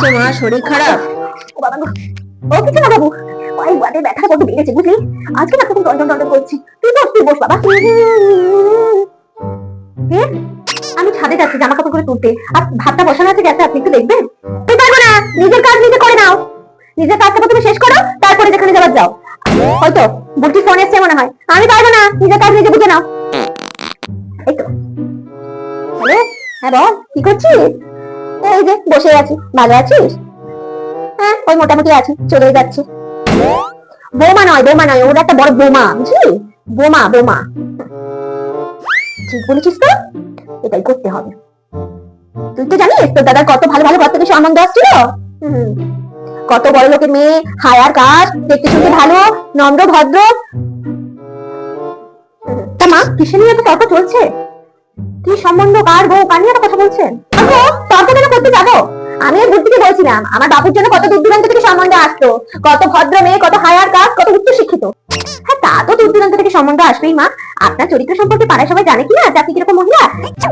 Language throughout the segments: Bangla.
হয়েছে মা? শরীর খারাপ? ও কিছু না বাবু? বাটে বুঝলি? আজকে না খুব তুই বস তুই বস, বাবা? আমি ছাদে যাচ্ছি জামা কাপড় করে তুলতে। আর ভাতটা বসানো আছে আপনি একটু দেখবেন? তুই পারব না। নিজের কাজ নিজে করে নাও। নিজের কাজটা প্রথমে শেষ করো, তারপরে যেখানে যাবার যাও। হয়তো বুলটি ফোন এসছে মনে হয়। আমি পারব না। নিজের কাজ নিজে বুঝে নাও। এই তো। হ্যাঁ বল, কি করছিস? এই যে, বসে আছি। ভালো আছিস? হ্যাঁ ওই মোটামুটি আছি চলে যাচ্ছে। বোমা নয় বোমা নয়, ওর একটা বড় বোমা, বুঝলি? বোমা বোমা। ঠিক বলেছিস তো? এটাই করতে হবে। তুই তো জানিস, তোর দাদার কত ভালো ভালো ঘর থেকে আসছিল? হুম। কত বড় লোকের মেয়ে, হায়ার কাজ দেখতে শুনতে ভালো, নম্র, ভদ্র। তা মা কিসে নিয়ে এত তর্ক চলছে? কি সম্বন্ধ, কার বউ, কার নিয়ে কথা বলছেন? তর্ক কেন করতে যাব। আমি বলছিলাম, আমার বাবুর জন্য কত দূর দূরান্ত থেকে সম্বন্ধ আসতো, কত ভদ্র মেয়ে, কত হায়ার কাজ কত উচ্চ শিক্ষিত। হ্যাঁ তা তো দূর দূরান্ত থেকে সম্বন্ধ আসবেই, মা। আপনার চরিত্র সম্পর্কে পাড়ায় সবাই জানে কি না? যে আপনি কীরকম মহিলা,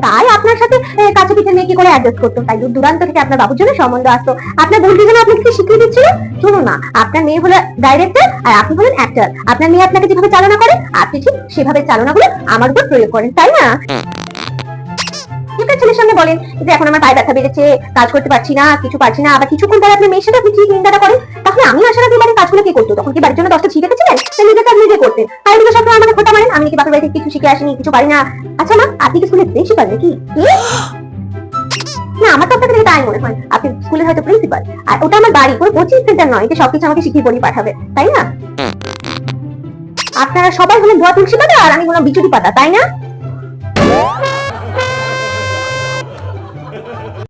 তাই আপনার সাথে কাছে পিঠে মেয়ে কি করে অ্যাডজাস্ট করতো? তাই দূর দূরান্ত থেকে আপনার বাবুর জন্য সম্বন্ধ আসতো। আপনার বুদ্ধি যেন আপনাকে শিখিয়ে দিচ্ছিল শুনুন না আপনার মেয়ে হলো ডাইরেক্টর আর আপনি হলেন অ্যাক্টর আপনার মেয়ে আপনাকে যেভাবে চালনা করে, আপনি ঠিক সেভাবে চালনাগুলো আমার উপর প্রয়োগ করেন, তাই না? ছেলের সামনে বলেন যে এখন আমার পায়ে ব্যথা বেড়েছে, কাজ করতে পারছি না, কিছু পারছি না, আবার কিছুক্ষণ পরে আপনি মেয়ের সাথে আপনি ঠিক নিন্দাটা করেন? তাহলে আমি আসার আগে বাড়ির কাজগুলো কে করতো? তখন কি বাড়ির জন্য দশটা ছিটে ছিলেন না নিজের কাজ নিজে করতেন। আর এদিকে সবসময় আমাকে খোটা মারেন, আমি কি বাপের বাড়িতে কিছু শিখে আসিনি, কিছু পারি না। আচ্ছা মা, আপনি কি স্কুলে প্রিন্সিপাল নাকি? কি? না, আমার তো আপনাকে তাই মনে হয়। আপনি স্কুলে হয়তো প্রিন্সিপাল আর ওটা আমার বাড়ি কোনো কোচিং সেন্টার নয় যে সবকিছু আমাকে শিখিয়ে পড়িয়ে পাঠাবে, তাই না? আপনারা সবাই হলেন ধোয়া তুলসী পাতা, আর আমি হলাম বিচুরি পাতা, তাই না?